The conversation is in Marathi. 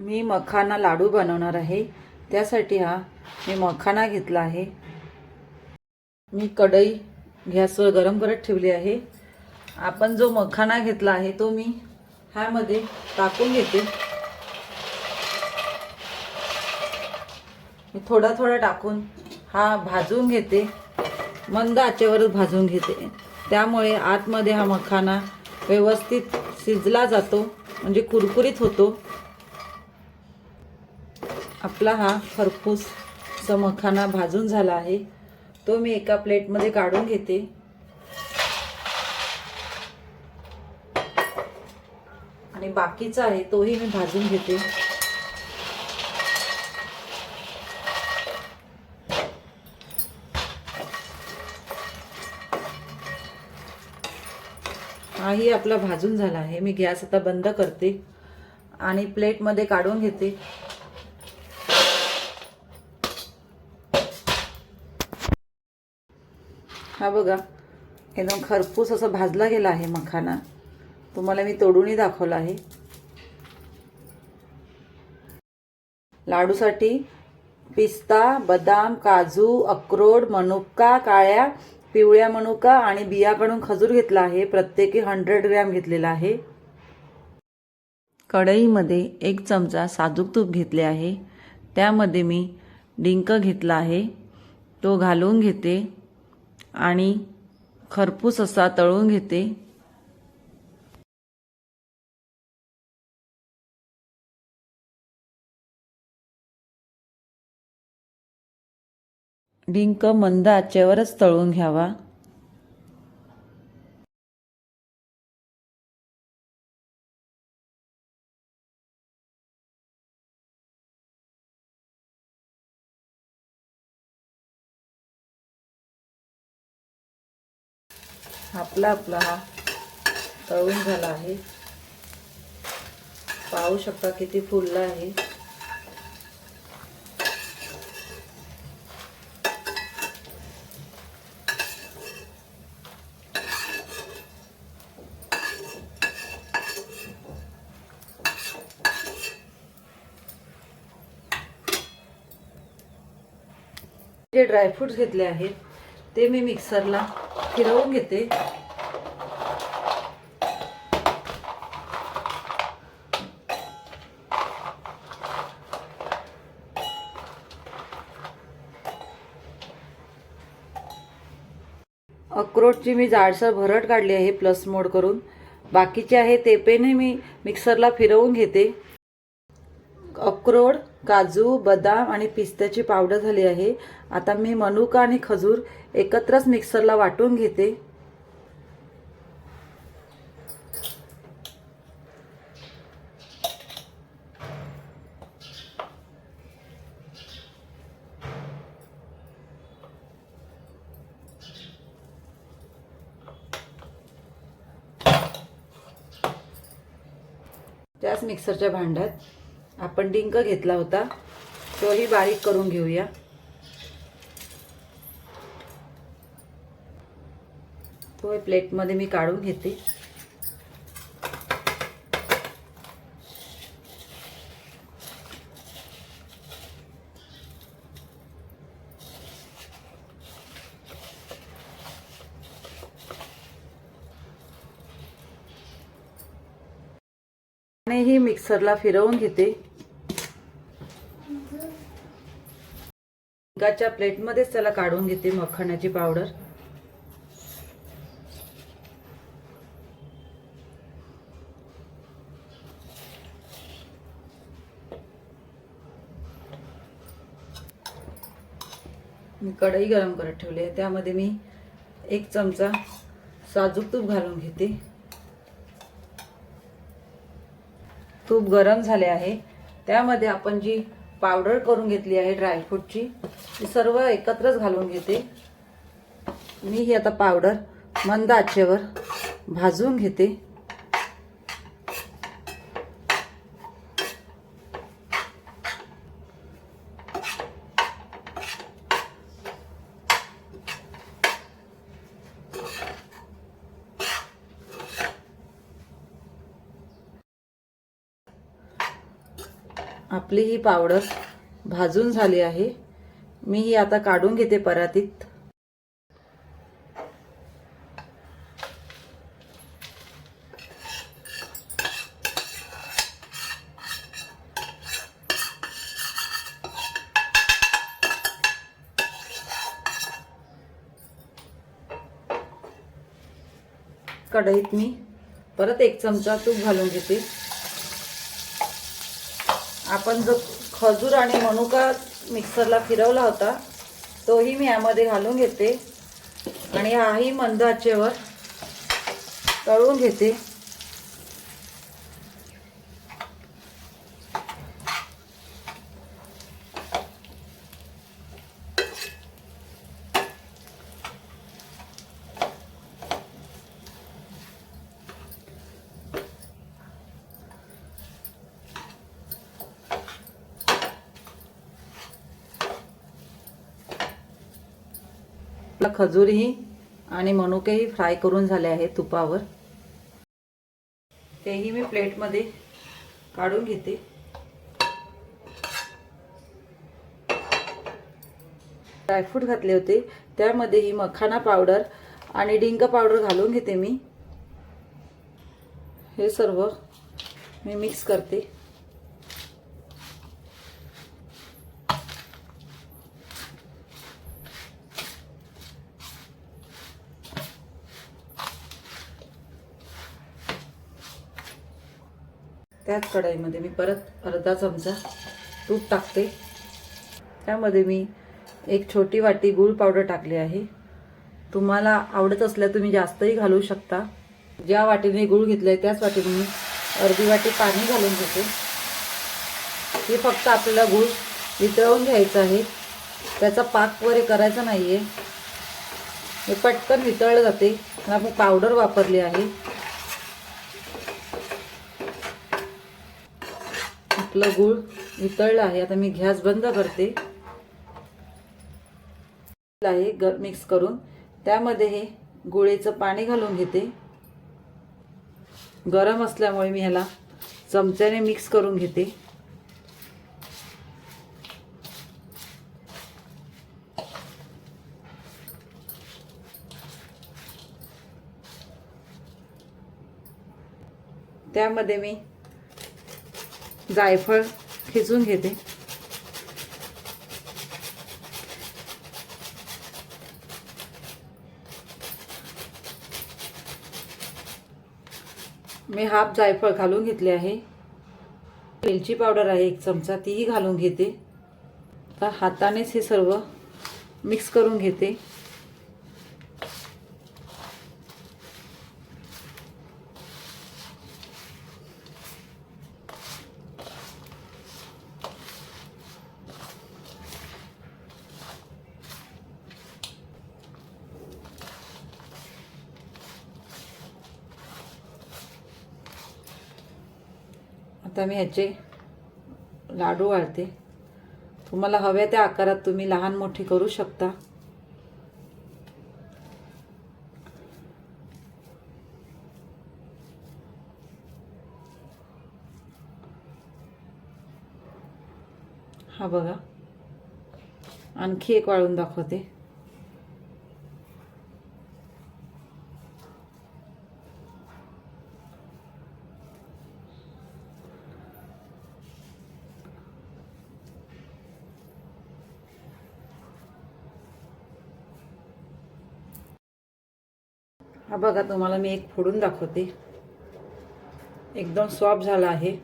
मी मखाना लाडू बनवणार आहे. त्यासाठी हा मी मखाना घेतला आहे. मी कढई गॅसवर गरम करत ठेवली आहे. आपण जो मखाना घेतला आहे तो मी ह्यामध्ये टाकून घेते. मी थोडा थोडा टाकून हा भाजून घेते. मंद आचेवरच भाजून घेते. त्यामुळे आतमध्ये हा मखाना व्यवस्थित शिजला जातो. म्हणजे कुरकुरीत होतो. आपला हा खरपूस मखाना भाजून झाला आहे तो मी एका प्लेटमध्ये काढून घेते. आणि बाकीचा आहे तोही मी भाजून घेते. हाही आपला भाजून झाला आहे. मी गॅस आता बंद करते आणि प्लेटमध्ये काढून घेते. हा बघा एकदम खरपूस असं भाजला गेला आहे मखाना. तुम्हाला मी तोडूनही दाखवला आहे. लाडूसाठी पिस्ता बदाम काजू अक्रोड मनुका काळ्या पिवळ्या मनुका आणि बियाकडून खजूर घेतला आहे. प्रत्येकी हंड्रेड ग्रॅम घेतलेला आहे. कढईमध्ये एक चमचा साजूक तूप घेतले आहे. त्यामध्ये मी डिंक घेतला आहे. तो घालून घेते. आणि खरपूस असा तळून घेते. डिंक मंद आचेवरच तळून घ्यावा. आपला आपला हा तळून झाला आहे. पाहू शकता किती फुलला आहे. जे ड्रायफ्रुट्स घेतले आहेत ते मी मिक्सरला फिरवून घेते. अक्रोटची मी जाडसर भरट काढली आहे प्लस मोड करून. बाकीचे आहे ते पेनही मी मिक्सरला फिरवून घेते. अक्रोड काजू बदाम आणि पिस्त्याची पावडर झाली आहे. आता मी मनुका आणि खजूर एकत्रच मिक्सरला वाटून घेते. त्याच मिक्सरच्या भांड्यात आपण डिंक घेतला होता. तोही बारीक करून घेऊया. तो प्लेटमध्ये मी काढून घेते. ही मिक्सरला फिरवून घेते. डिंकाच्या प्लेटमध्येच त्याला काढून घेते मखाण्याची पावडर. मी कढई गरम करत ठेवली आहे. त्यामध्ये मी एक चमचा साजूक तूप घालून घेते. तूप गरम झाले आहे. त्यामध्ये आपण जी पावडर करून घेतली आहे ड्रायफ्रूटची मी सर्व एकत्रच घालून घेते. मी ही आता पावडर मंद आचेवर भाजून घेते. आपली ही पावडर भाजून झाली आहे. मी ही आता काढून घेते परातीत कढईत मी परत एक चमचा तूप घालून घेते. आपण जो खजूर आणि मनुका मिक्सरला फिरवला होता. तोही मी यामध्ये घालून घेते. आणि हाही मंद आचेवर तळून घेते. आपला खजूरही आणि मनुकेही फ्राय करून झाले आहे तुपावर. तेही मी प्लेटमध्ये काढून घेते. ड्रायफ्रूट घातले होते. त्यामध्ये ही मखाना पावडर आणि डिंक पावडर घालून घेते मी. हे सर्व मी मिक्स करते. त्याच कढाईमध्ये मी परत अर्धा चमचा तूप टाकते. त्यामध्ये मी एक छोटी वाटी गूळ पावडर टाकली आहे. तुम्हाला आवडत असल्या तुम्ही जास्तही घालू शकता. ज्या वाटीने गूळ घेतलं आहे त्याच वाटीने मी अर्धी वाटी पाणी घालून घेते. हे फक्त आपल्याला गूळ वितळवून घ्यायचं आहे. त्याचा पाक वगैरे करायचा नाही आहे हे पटकन वितळलं जाते. आपण पावडर वापरली आहे. आपलं गूळ वितळलं आहे. आता मी गॅस बंद करते. आहे ग मिक्स करून. त्यामध्ये हे गुळेचं पाणी घालून घेते. गरम असल्यामुळे मी ह्याला चमच्याने मिक्स करून घेते. त्यामध्ये मी जायफळ खेचून घेते. मी हाफ जायफळ घालून घेतले आहे. वेलची पावडर आहे एक चमचा तीही घालून घेते. आता हातानेच हे सर्व मिक्स करून घेते. आता मी ह्याचे लाडू वाळते तुम्हाला हव्या त्या आकारात तुम्ही लहान मोठी करू शकता. हा बघा. आणखी एक वाळून दाखवते. हा बघा तुम्हाला मी एक फोडून दाखवते. एकदम सॉफ्ट झाला आहे.